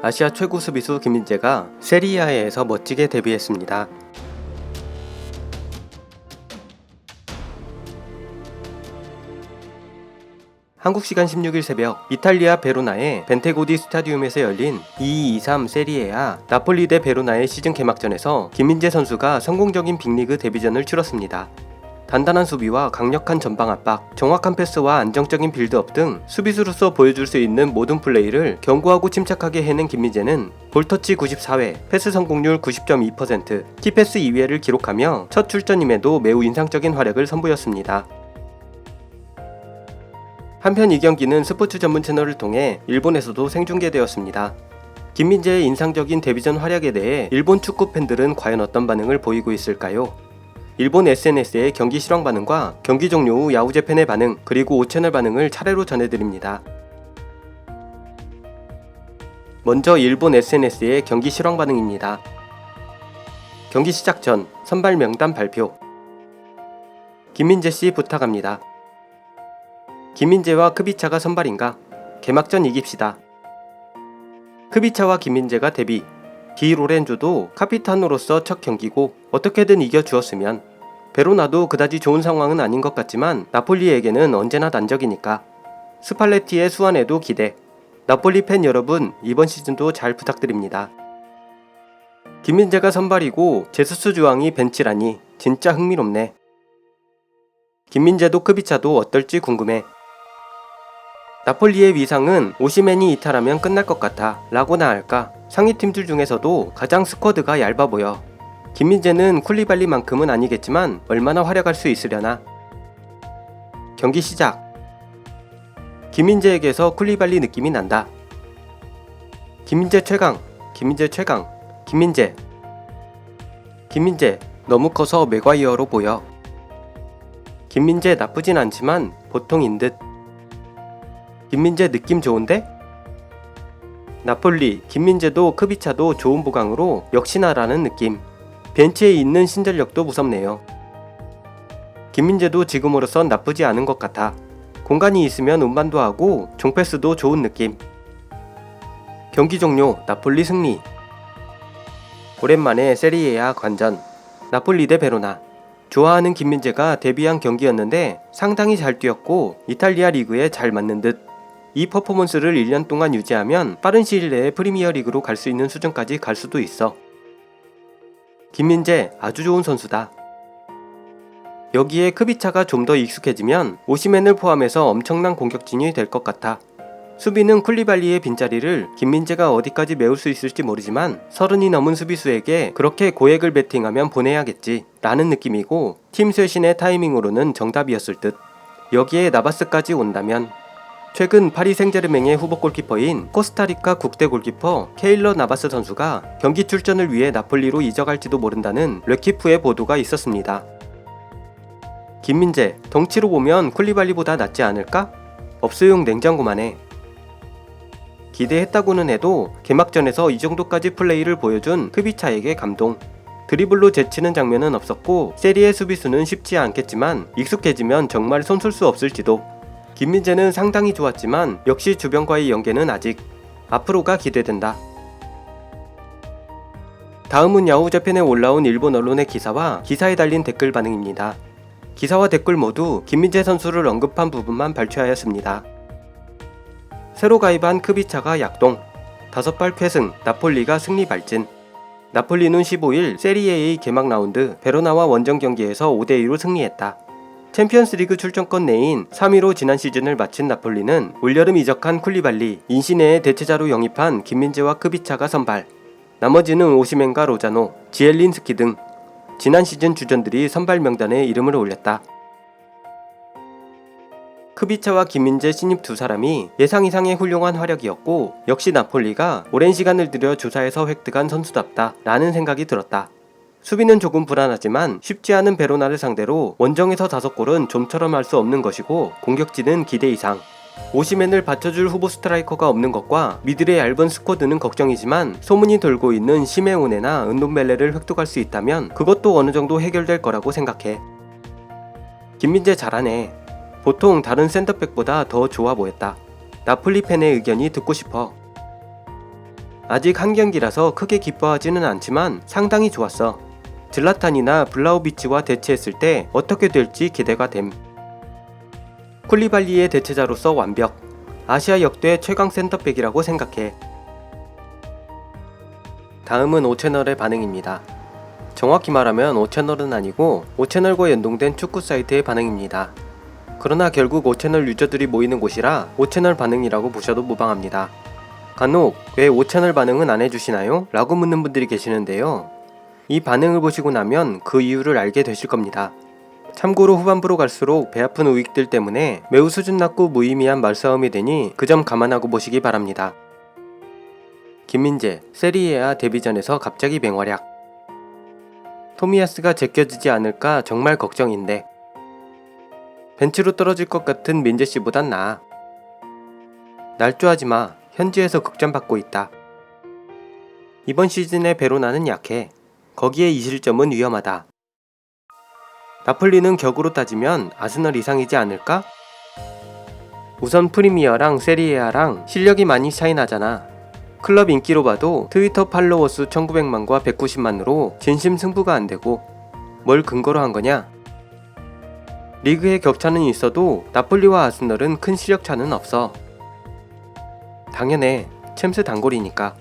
아시아 최고 수비수 김민재가 세리아에서 멋지게 데뷔했습니다. 한국 시간 16일 새벽 이탈리아 베로나의 벤테고디 스타디움에서 열린 2-2-3 세리에아 나폴리 대 베로나의 시즌 개막전에서 김민재 선수가 성공적인 빅리그 데뷔전을 치렀습니다. 단단한 수비와 강력한 전방 압박, 정확한 패스와 안정적인 빌드업 등 수비수로서 보여줄 수 있는 모든 플레이를 견고하고 침착하게 해낸 김민재는 볼터치 94회, 패스 성공률 90.2%, 키패스 2회를 기록하며 첫 출전임에도 매우 인상적인 활약을 선보였습니다. 한편 이 경기는 스포츠 전문 채널을 통해 일본에서도 생중계되었습니다. 김민재의 인상적인 데뷔전 활약에 대해 일본 축구 팬들은 과연 어떤 반응을 보이고 있을까요? 일본 SNS의 경기 실황 반응과 경기 종료 후 야후 재팬의 반응 그리고 5채널 반응을 차례로 전해드립니다. 먼저 일본 SNS의 경기 실황 반응입니다. 경기 시작 전 선발 명단 발표. 김민재 씨 부탁합니다. 김민재와 크비차가 선발인가? 개막전 이깁시다. 크비차와 김민재가 데뷔. 디 로렌조도 카피탄으로서 첫 경기고 어떻게든 이겨주었으면 베로나도 그다지 좋은 상황은 아닌 것 같지만 나폴리에게는 언제나 난적이니까 스팔레티의 수완에도 기대. 나폴리 팬 여러분 이번 시즌도 잘 부탁드립니다. 김민재가 선발이고 제수스 주왕이 벤치라니 진짜 흥미롭네. 김민재도 크비차도 어떨지 궁금해. 나폴리의 위상은 오시맨이 이탈하면 끝날 것 같아 라고나 할까 상위 팀들 중에서도 가장 스쿼드가 얇아 보여 김민재는 쿨리발리만큼은 아니겠지만 얼마나 활약할 수 있으려나. 경기 시작. 김민재에게서 쿨리발리 느낌이 난다. 김민재 최강 김민재 최강 김민재. 김민재 너무 커서 맥과이어로 보여. 김민재 나쁘진 않지만 보통인 듯. 김민재 느낌 좋은데? 나폴리, 김민재도 크비차도 좋은 보강으로 역시나라는 느낌. 벤치에 있는 신전력도 무섭네요. 김민재도 지금으로선 나쁘지 않은 것 같아. 공간이 있으면 운반도 하고 종패스도 좋은 느낌. 경기 종료, 나폴리 승리. 오랜만에 세리에아 관전. 나폴리 대 베로나. 좋아하는 김민재가 데뷔한 경기였는데 상당히 잘 뛰었고 이탈리아 리그에 잘 맞는 듯. 이 퍼포먼스를 1년 동안 유지하면 빠른 시일 내에 프리미어 리그로 갈 수 있는 수준까지 갈 수도 있어. 김민재 아주 좋은 선수다. 여기에 크비차가 좀 더 익숙해지면 오시맨을 포함해서 엄청난 공격진이 될 것 같아. 수비는 쿨리발리의 빈자리를 김민재가 어디까지 메울 수 있을지 모르지만 서른이 넘은 수비수에게 그렇게 고액을 베팅하면 보내야겠지 라는 느낌이고 팀 쇄신의 타이밍으로는 정답이었을 듯. 여기에 나바스까지 온다면 최근 파리 생제르맹의 후보 골키퍼인 코스타리카 국대 골키퍼 케일러 나바스 선수가 경기 출전을 위해 나폴리로 이적할지도 모른다는 레키프의 보도가 있었습니다. 김민재, 덩치로 보면 쿨리발리보다 낫지 않을까? 업소용 냉장고만 해. 기대했다고는 해도 개막전에서 이 정도까지 플레이를 보여준 크비차에게 감동. 드리블로 제치는 장면은 없었고 세리의 수비수는 쉽지 않겠지만 익숙해지면 정말 손쓸 수 없을지도. 김민재는 상당히 좋았지만 역시 주변과의 연계는 아직 앞으로가 기대된다. 다음은 야후 재팬에 올라온 일본 언론의 기사와 기사에 달린 댓글 반응입니다. 기사와 댓글 모두 김민재 선수를 언급한 부분만 발췌하였습니다. 새로 가입한 크비차가 약동, 다섯 발 쾌승, 나폴리가 승리 발진. 나폴리는 15일 세리에A 개막 라운드 베로나와 원정 경기에서 5대2로 승리했다. 챔피언스리그 출전권 내인 3위로 지난 시즌을 마친 나폴리는 올여름 이적한 쿨리발리, 인시네의 대체자로 영입한 김민재와 크비차가 선발. 나머지는 오시멘과 로자노, 지엘린스키 등 지난 시즌 주전들이 선발 명단에 이름을 올렸다. 크비차와 김민재 신입 두 사람이 예상 이상의 훌륭한 활약이었고 역시 나폴리가 오랜 시간을 들여 조사해서 획득한 선수답다 라는 생각이 들었다. 수비는 조금 불안하지만 쉽지 않은 베로나를 상대로 원정에서 다섯 골은 좀처럼 할 수 없는 것이고 공격진은 기대 이상. 오시맨을 받쳐줄 후보 스트라이커가 없는 것과 미들의 얇은 스쿼드는 걱정이지만 소문이 돌고 있는 시메오네나 은돈벨레를 획득할 수 있다면 그것도 어느 정도 해결될 거라고 생각해. 김민재 잘하네. 보통 다른 센터백보다 더 좋아 보였다. 나폴리 팬의 의견이 듣고 싶어. 아직 한 경기라서 크게 기뻐하지는 않지만 상당히 좋았어. 질라탄이나 블라우비치와 대치했을 때 어떻게 될지 기대가 됨. 쿨리발리의 대체자로서 완벽. 아시아 역대 최강 센터백이라고 생각해. 다음은 5채널의 반응입니다. 정확히 말하면 5채널은 아니고 5채널과 연동된 축구 사이트의 반응입니다. 그러나 결국 5채널 유저들이 모이는 곳이라 5채널 반응이라고 보셔도 무방합니다. 간혹 왜 5채널 반응은 안 해주시나요? 라고 묻는 분들이 계시는데요. 이 반응을 보시고 나면 그 이유를 알게 되실 겁니다. 참고로 후반부로 갈수록 배 아픈 우익들 때문에 매우 수준 낮고 무의미한 말싸움이 되니 그 점 감안하고 보시기 바랍니다. 김민재, 세리에아 데뷔전에서 갑자기 맹활약. 토미야스가 제껴지지 않을까 정말 걱정인데. 벤치로 떨어질 것 같은 민재 씨보단 나아. 날조하지 마. 현지에서 극찬받고 있다. 이번 시즌에 베로나는 약해. 거기에 이 실점은 위험하다. 나폴리는 격으로 따지면 아스널 이상이지 않을까? 우선 프리미어랑 세리에아랑 실력이 많이 차이 나잖아. 클럽 인기로 봐도 트위터 팔로워 수 1900만과 190만으로 진심 승부가 안 되고 뭘 근거로 한 거냐? 리그의 격차는 있어도 나폴리와 아스널은 큰 실력 차는 없어. 당연해. 챔스 단골이니까.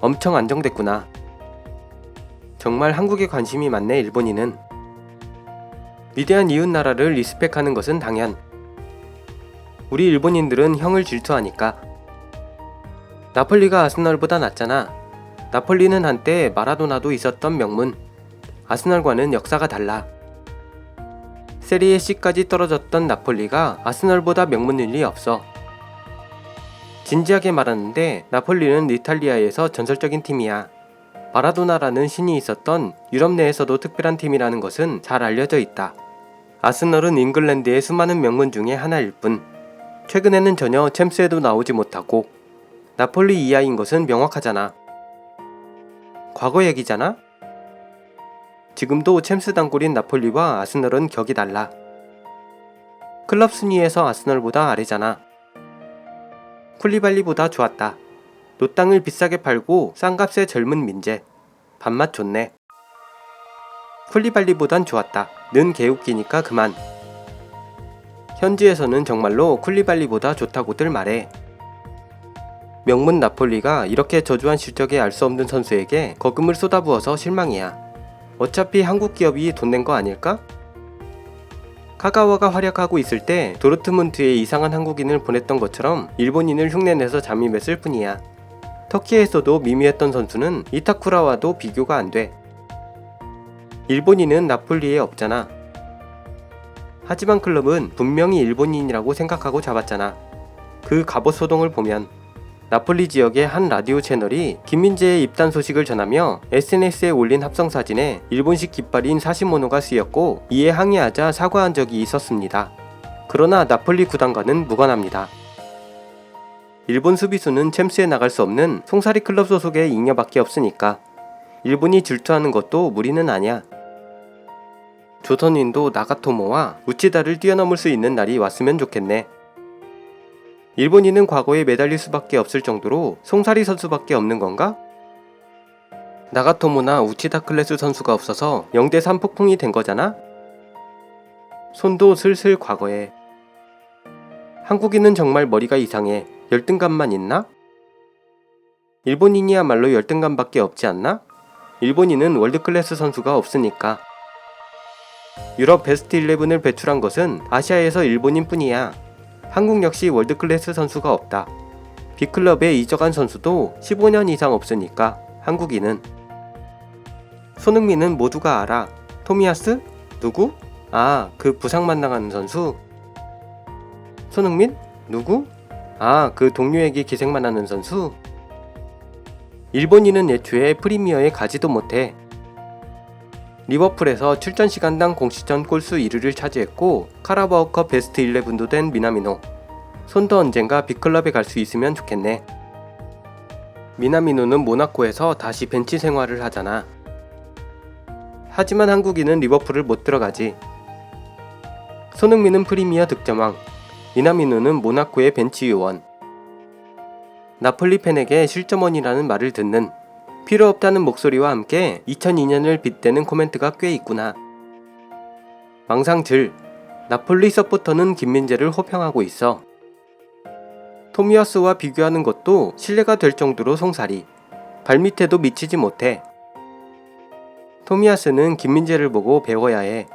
엄청 안정됐구나. 정말 한국에 관심이 많네 일본인은. 위대한 이웃 나라를 리스펙하는 것은 당연. 우리 일본인들은 형을 질투하니까. 나폴리가 아스널보다 낫잖아. 나폴리는 한때 마라도나도 있었던 명문. 아스널과는 역사가 달라. 세리에 C까지 떨어졌던 나폴리가 아스널보다 명문일 리 없어. 진지하게 말하는데 나폴리는 이탈리아에서 전설적인 팀이야. 마라도나라는 신이 있었던 유럽 내에서도 특별한 팀이라는 것은 잘 알려져 있다. 아스널은 잉글랜드의 수많은 명문 중에 하나일 뿐. 최근에는 전혀 챔스에도 나오지 못하고 나폴리 이하인 것은 명확하잖아. 과거 얘기잖아? 지금도 챔스 단골인 나폴리와 아스널은 격이 달라. 클럽 순위에서 아스널보다 아래잖아. 쿨리발리보다 좋았다. 노땅을 비싸게 팔고 싼 값에 젊은 민재. 밥맛 좋네. 쿨리발리보단 좋았다. 는 개웃기니까 그만. 현지에서는 정말로 쿨리발리보다 좋다고들 말해. 명문 나폴리가 이렇게 저조한 실적에 알 수 없는 선수에게 거금을 쏟아부어서 실망이야. 어차피 한국 기업이 돈 낸 거 아닐까? 카가와가 활약하고 있을 때 도르트문트에 이상한 한국인을 보냈던 것처럼 일본인을 흉내내서 잠입했을 뿐이야. 터키에서도 미미했던 선수는 이타쿠라와도 비교가 안 돼. 일본인은 나폴리에 없잖아. 하지만 클럽은 분명히 일본인이라고 생각하고 잡았잖아. 그 갑옷 소동을 보면 나폴리 지역의 한 라디오 채널이 김민재의 입단 소식을 전하며 SNS에 올린 합성 사진에 일본식 깃발인 사시모노가 쓰였고 이에 항의하자 사과한 적이 있었습니다. 그러나 나폴리 구단과는 무관합니다. 일본 수비수는 챔스에 나갈 수 없는 송사리 클럽 소속의 잉여밖에 없으니까 일본이 질투하는 것도 무리는 아니야. 조선인도 나가토모와 우치다를 뛰어넘을 수 있는 날이 왔으면 좋겠네. 일본인은 과거에 매달릴 수밖에 없을 정도로 송사리 선수밖에 없는 건가? 나가토모나 우치다 클래스 선수가 없어서 0대3 폭풍이 된 거잖아? 손도 슬슬 과거에. 한국인은 정말 머리가 이상해. 열등감만 있나? 일본인이야말로 열등감밖에 없지 않나? 일본인은 월드클래스 선수가 없으니까. 유럽 베스트 11을 배출한 것은 아시아에서 일본인 뿐이야. 한국 역시 월드클래스 선수가 없다. B클럽에 이적한 선수도 15년 이상 없으니까 한국인은 손흥민은 모두가 알아. 토미야스? 누구? 아, 그 부상만 당하는 선수? 손흥민? 누구? 아, 그 동료에게 기생만 하는 선수? 일본인은 애초에 프리미어에 가지도 못해. 리버풀에서 출전 시간당 공시전 골수 1위를 차지했고 카라바오컵 베스트 11도 된 미나미노. 손도 언젠가 빅클럽에 갈 수 있으면 좋겠네. 미나미노는 모나코에서 다시 벤치 생활을 하잖아. 하지만 한국인은 리버풀을 못 들어가지. 손흥민은 프리미어 득점왕, 미나미노는 모나코의 벤치 요원. 나폴리 팬에게 실점원이라는 말을 듣는 필요 없다는 목소리와 함께 2002년을 빗대는 코멘트가 꽤 있구나. 망상질 나폴리 서포터는 김민재를 호평하고 있어. 토미야스와 비교하는 것도 신뢰가 될 정도로 송사리. 발밑에도 미치지 못해. 토미야스는 김민재를 보고 배워야 해.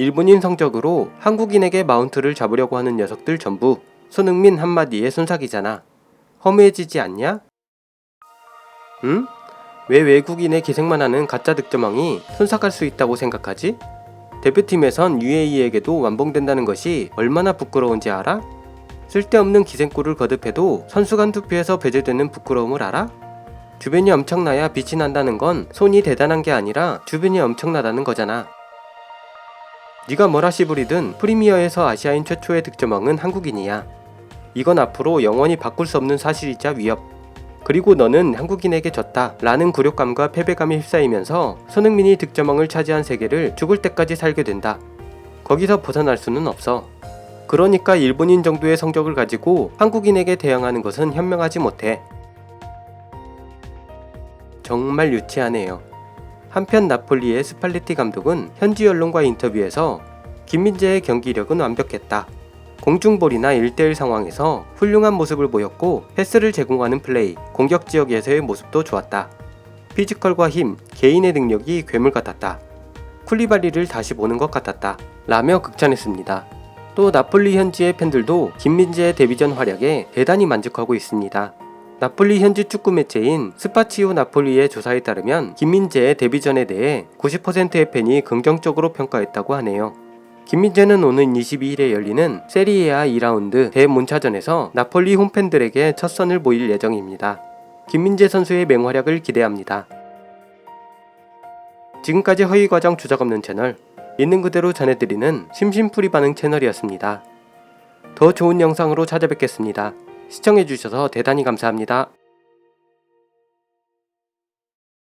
일본인 성적으로 한국인에게 마운트를 잡으려고 하는 녀석들 전부 손흥민 한마디에 손삭이잖아. 허무해지지 않냐? 응? 왜 외국인의 기생만 하는 가짜 득점왕이 손삭할 수 있다고 생각하지? 대표팀에선 UAE에게도 완봉된다는 것이 얼마나 부끄러운지 알아? 쓸데없는 기생골을 거듭해도 선수간 투표에서 배제되는 부끄러움을 알아? 주변이 엄청나야 빛이 난다는 건 손이 대단한 게 아니라 주변이 엄청나다는 거잖아. 네가 뭐라 씨부리든 프리미어에서 아시아인 최초의 득점왕은 한국인이야. 이건 앞으로 영원히 바꿀 수 없는 사실이자 위협. 그리고 너는 한국인에게 졌다 라는 굴욕감과 패배감에 휩싸이면서 손흥민이 득점왕을 차지한 세계를 죽을 때까지 살게 된다. 거기서 벗어날 수는 없어. 그러니까 일본인 정도의 성적을 가지고 한국인에게 대항하는 것은 현명하지 못해. 정말 유치하네요. 한편 나폴리의 스팔레티 감독은 현지 언론과 인터뷰에서 김민재의 경기력은 완벽했다. 공중볼이나 1대1 상황에서 훌륭한 모습을 보였고 패스를 제공하는 플레이, 공격 지역에서의 모습도 좋았다. 피지컬과 힘, 개인의 능력이 괴물 같았다. 쿨리발리를 다시 보는 것 같았다. 라며 극찬했습니다. 또 나폴리 현지의 팬들도 김민재의 데뷔전 활약에 대단히 만족하고 있습니다. 나폴리 현지 축구 매체인 스파치오 나폴리의 조사에 따르면 김민재의 데뷔전에 대해 90%의 팬이 긍정적으로 평가했다고 하네요. 김민재는 오는 22일에 열리는 세리에아 2라운드 대문차전에서 나폴리 홈팬들에게 첫 선을 보일 예정입니다. 김민재 선수의 맹활약을 기대합니다. 지금까지 허위과정 주작 없는 채널 있는 그대로 전해드리는 심심풀이 반응 채널이었습니다. 더 좋은 영상으로 찾아뵙겠습니다. 시청해주셔서 대단히 감사합니다.